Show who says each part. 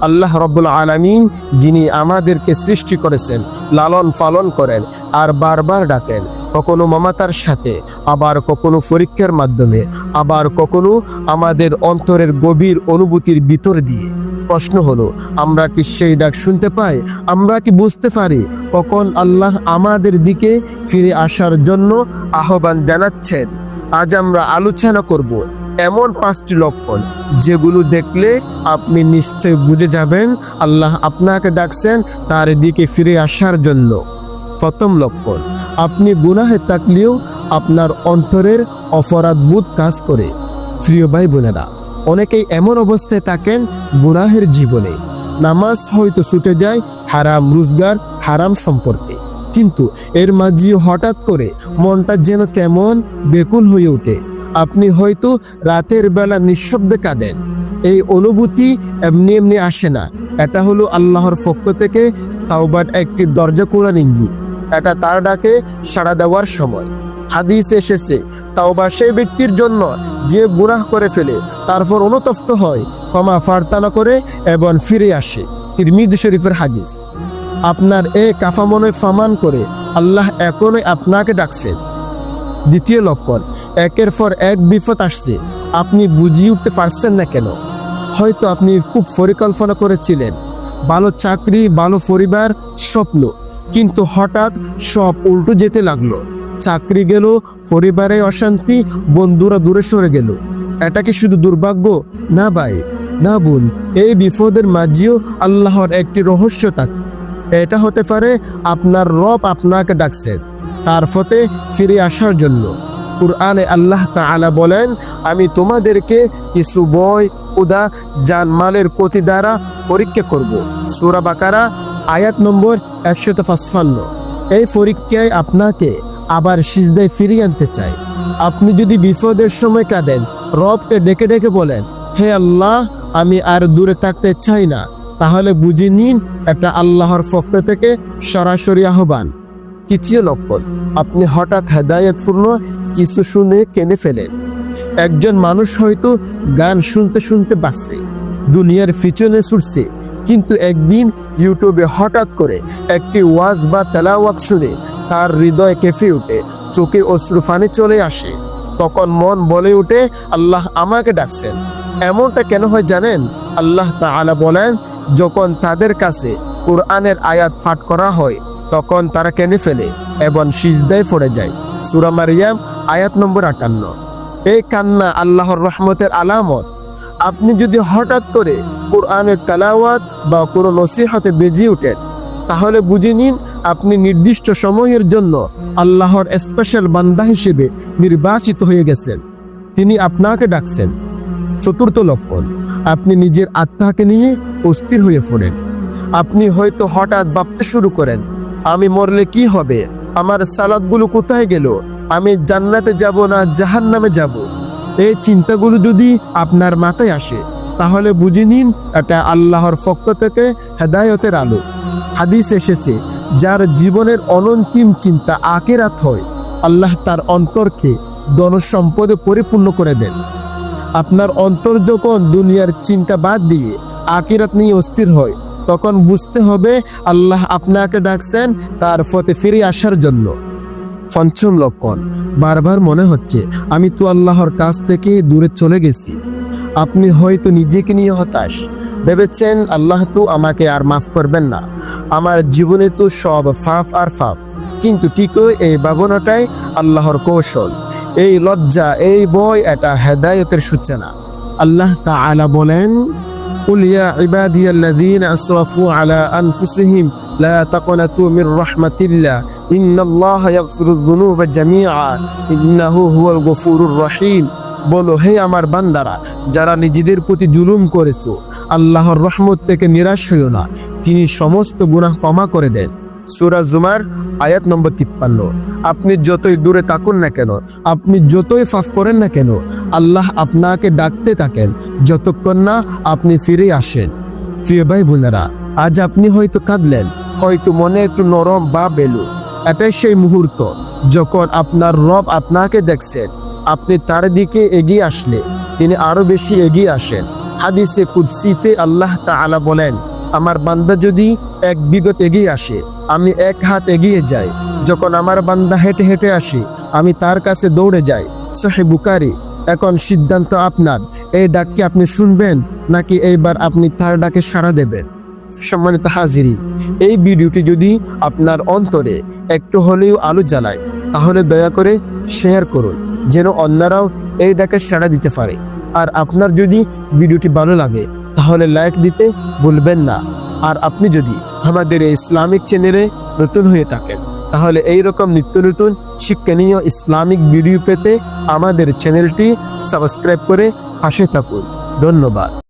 Speaker 1: আল্লাহ রব্বুল আলামিন যিনি আমাদেরকে সৃষ্টি করেছেন, লালন পালন করেন আর বারবার ডাকেন, কখনো মমতার সাথে, আবার কখনো পরীক্ষার মাধ্যমে, আবার কখনো আমাদের অন্তরের গভীর অনুভূতির ভিতর দিয়ে। প্রশ্ন হলো, আমরা কি সেই ডাক শুনতে পাই? আমরা কি বুঝতে পারি? কখন আল্লাহ আমাদের দিকে ফিরে আসার জন্য আহ্বান জানাচ্ছেন? আজ আমরা আলোচনা করব এমন পাঁচটি লক্ষণ যেগুলো দেখলে আপনি নিশ্চয় বুঝে যাবেন, আল্লাহ আপনাকে ডাকছেন তার দিকে ফিরে আসার জন্য। প্রথম লক্ষণ, আপনি গুনাহে থাকলেও আপনার অন্তরের অপরাধবোধ কাজ করে। প্রিয় ভাই বোনেরা অনেকেই এমন অবস্থায় থাকেন গুনাহের জীবনে। নামাজ হয়তো ছুটে যায়, হারাম রোজগার, হারাম সম্পর্কে। কিন্তু এর মাঝে হঠাৎ করে মনটা যেন কেমন বেকুল হয়ে ওঠে। আপনি হয়তো রাতের বেলা নিঃশব্দে কাঁদেন। এই অনুভূতি এমনি এমনি আসে না। এটা হলো আল্লাহর পক্ষ থেকে তাওবার একটি দরজা কোরআন ইঙ্গিত। এটা তার ডাকে সাড়া দেওয়ার সময়। হাদিস এসেছে, তাওবা সেই ব্যক্তির জন্য যে গুনাহ করে ফেলে, তারপর অনুতপ্ত হয়, ক্ষমা ফার্তানা করে এবং ফিরে আসে। তিরমিদ শরীফের হাদিস, আপনার এ কাফামনে ফামান করে আল্লাহ এখনই আপনাকে ডাকছেন। দ্বিতীয় লক্ষণ একের পর এক বিপদ আসছে। আপনি বুঝিয়ে উঠতে পারছেন না কেন? হয়তো আপনি খুব পরিকল্পনা করেছিলেন। ভালো চাকরি, ভালো পরিবার, স্বপ্ন। কিন্তু হঠাৎ সব উল্টো যেতে লাগল। চাকরি গেল, পরিবারে অশান্তি, বন্ধুরা দূরে সরে গেল। এটা কি শুধু দুর্ভাগ্য? না ভাই, না বোন, এই বিপদের মাঝেও আল্লাহর একটি রহস্য থাকে। এটা হতে পারে আপনার রব আপনাকে ডাকছে। তার ফতে ফিরে আসার জন্য। কুরআনে আল্লাহ তাআলা বলেন, আমি তোমাদেরকে কিছু বই, উদা, জানমালের প্রতি দ্বারা পরীক্ষা করব। সূরা বাকারা, আয়াত নম্বর একশত পাঁচপান্ন। এই পরীক্ষায় আপনাকে আবার সিজদায় ফিরিয়ে আনতে চাই। আপনি যদি বিপদের সময় কাঁদেন, রবকে ডেকে ডেকে বলেন, হে আল্লাহ, আমি আর দূরে থাকতে চাই না। তাহলে বুঝে নিন এটা আল্লাহর পক্ষ থেকে সরাসরি আহ্বান। তৃতীয় লক্ষণ, আপনি হঠাৎ হেদায়তপূর্ণ কিছু শুনে কেঁদে ফেলেন একজন মানুষ হয়তো গান শুনতে শুনতে বাঁচছে, দুনিয়ার পিছনে ছুটছে, কিন্তু একদিন ইউটিউবে হঠাৎ করে একটি ওয়াজ বা তেলাওয়াত শুনে তার হৃদয় কেঁপে ওঠে, চোখে অশ্রু ফানে চলে আসে। তখন মন বলে উঠে আল্লাহ আমাকে ডাকছেন। এমনটা কেন হয় জানেন? আল্লাহ তা তাআলা বলেন, যখন তাদের কাছে কোরআনের আয়াত ফাট করা হয় তখন তারা কেনে ফেলে এবং সিজদায় পড়ে যায়। সুরা মারিয়াম, আয়াত নম্বর আটান্ন। এই কান্না আল্লাহর রহমতের আলামত। আপনি যদি হঠাৎ করে কোরআনের তালাওয়াত বা কোনো নসিহতে বেজে ওঠেন, তাহলে বুঝে নিন আপনি নির্দিষ্ট সময়ের জন্য আল্লাহর স্পেশাল বান্দা হিসেবে নির্বাচিত হয়ে গেছেন। তিনি আপনাকে ডাকছেন। চতুর্থ লক্ষণ, আপনি নিজের আত্মাকে নিয়ে অস্থির হয়ে পড়েন। আপনি হয়তো হঠাৎ ভাবতে শুরু করেন আমি মরলে কি হবে? আমার সালাদগুলো কোথায় গেল? আমি জান্নাতে যাব না জাহান্নামে যাব? এই চিন্তাগুলো যদি আপনার মাথায় আসে, তাহলে বুঝে নিন এটা আল্লাহর পক্ষ থেকে হেদায়তের আলো। হাদিস এসেছে, যার জীবনের অনন্তিম চিন্তা আকেরাত হয়। আল্লাহ তার অন্তরকে ধনসম্পদে পরিপূর্ণ করে দেন। আপনার অন্তর যখন দুনিয়ার চিন্তা বাদ দিয়ে আকিরাত নিয়ে অস্থির হয় তখন বুঝতে হবে আল্লাহ আপনাকে ডাকছেন তার ফতে ফিরে আসার জন্য। পঞ্চম লক্ষণ, বারবার মনে হচ্ছে, আমি তো আল্লাহর কাছ থেকে দূরে চলে গেছি। আপনি হয়তো নিজেকে নিয়ে হতাশ। ভেবেছেন, আল্লাহ তো আমাকে আর মাফ করবেন না। আমার জীবনে তো সব ফাফ আর ফাফ কিন্তু ঠিকই এই ভাবনাটাই আল্লাহর কৌশল? এই লজ্জা, এই বই এটা হেদায়তের সূচনা। আল্লাহ তা আলা বলেন قل يا عبادي الذين أسرفوا على أنفسهم لا تقنطوا من رحمة الله إن الله يغفر الذنوب جميعا إنه هو الغفور الرحيم বলো হে আমার বান্দারা যারা নিজেদের প্রতি জুলুম করেছো আল্লাহর রহমত থেকে নিরাশ হইও না তিনি সমস্ত গুনাহ ক্ষমা করে দেন সুরা জুমার আয়াত নম্বর তিপ্পান্ন। আপনি যতই দূরে থাকুন না কেন, আপনি যতই ফাফ করেন না কেন, আল্লাহ আপনাকে ডাকতে থাকেন। যতক্ষণ না আপনি ফিরে আসেন। প্রিয় ভাই বোনেরা, আজ আপনি হয়তো কাঁদলেন, হয়তো মনে একটু নরম বা বেলু। এটাই সেই মুহূর্ত যখন আপনার রব আপনাকে দেখছেন, আপনি তার দিকে এগিয়ে আসলে তিনি আরও বেশি এগিয়ে আসেন। হাদিসে কুদসিতে আল্লাহ তাআলা বলেন আমার বান্দা যদি এক বিগত এগিয়ে আসে, আমি এক হাত এগিয়ে যাই। যখন আমার বান্দা হেঁটে হেঁটে আসে, আমি তার কাছে দৌড়ে যাই। সহে বুকারি এখন সিদ্ধান্ত আপনার। এই ডাককে আপনি শুনবেন, নাকি এইবার আপনি তার ডাকে সাড়া দেবেন? সম্মানিত হাজিরি এই ভিডিওটি যদি আপনার অন্তরে একটু হলেও আলো জ্বালায়, তাহলে দয়া করে শেয়ার করুন, যেন অন্যরাও এই ডাকে সাড়া দিতে পারে। আর আপনার যদি ভিডিওটি ভালো লাগে তাহলে লাইক দিতে ভুলবেন না। আর আপনি যদি আমাদের এই ইসলামিক চ্যানেলে নতুন হয়ে থাকেন, তাহলে এই রকম নিত্য নতুন শিক্ষণীয় ইসলামিক ভিডিও পেতে আমাদের চ্যানেলটি সাবস্ক্রাইব করে পাশে থাকুন। ধন্যবাদ।